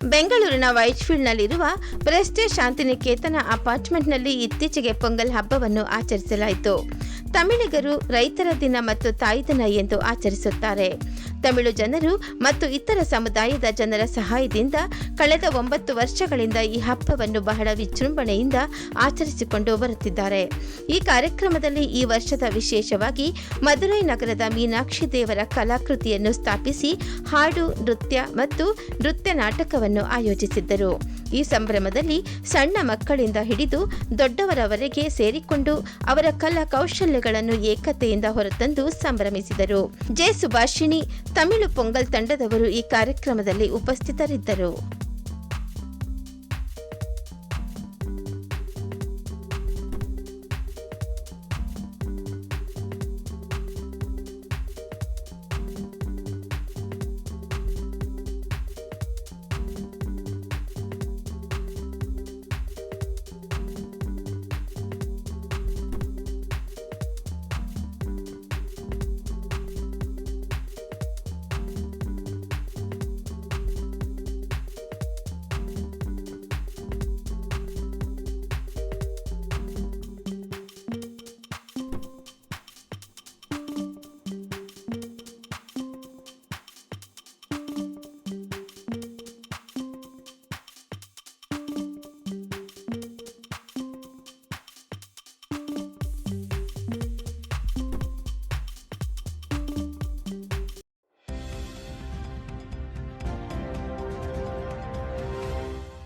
ಬೆಂಗಳೂರಿನ ವೈಟ್ಫೀಲ್ಡ್ನಲ್ಲಿರುವ ಪ್ರೆಸ್ಟೆ ಶಾಂತಿನಿಕೇತನ ಅಪಾರ್ಟ್ಮೆಂಟ್ನಲ್ಲಿ ಇತ್ತೀಚೆಗೆ ಪೊಂಗಲ್ ಹಬ್ಬವನ್ನು ಆಚರಿಸಲಾಯಿತು. ತಮಿಳಿಗರು ರೈತರ ದಿನ ಮತ್ತು ತಾಯಿ ದಿನ ಎಂದು ಆಚರಿಸುತ್ತಾರೆ. ತಮಿಳು ಜನರು ಮತ್ತು ಇತರ ಸಮುದಾಯದ ಜನರ ಸಹಾಯದಿಂದ ಕಳೆದ ಒಂಬತ್ತು ವರ್ಷಗಳಿಂದ ಈ ಹಬ್ಬವನ್ನು ಬಹಳ ವಿಜೃಂಭಣೆಯಿಂದ ಆಚರಿಸಿಕೊಂಡು ಬರುತ್ತಿದ್ದಾರೆ. ಈ ಕಾರ್ಯಕ್ರಮದಲ್ಲಿ ಈ ವರ್ಷದ ವಿಶೇಷವಾಗಿ ಮಧುರೈ ನಗರದ ಮೀನಾಕ್ಷಿ ದೇವರ ಕಲಾಕೃತಿಯನ್ನು ಸ್ಥಾಪಿಸಿ ಹಾಡು, ನೃತ್ಯ ಮತ್ತು ನೃತ್ಯ ನಾಟಕವನ್ನು ಆಯೋಜಿಸಿದ್ದರು. ಈ ಸಂಭ್ರಮದಲ್ಲಿ ಸಣ್ಣ ಮಕ್ಕಳಿಂದ ಹಿಡಿದು ದೊಡ್ಡವರವರೆಗೆ ಸೇರಿಕೊಂಡು ಅವರ ಕಲಾ ಕೌಶಲ್ಯಗಳನ್ನು ಏಕತೆಯಿಂದ ಹೊರತಂದು ಸಂಭ್ರಮಿಸಿದರು. ಜೆ ಸುಭಾಷಿಣಿ ತಮಿಳು ಪೊಂಗಲ್ ತಂಡದವರು ಈ ಕಾರ್ಯಕ್ರಮದಲ್ಲಿ ಉಪಸ್ಥಿತರಿದ್ದರು.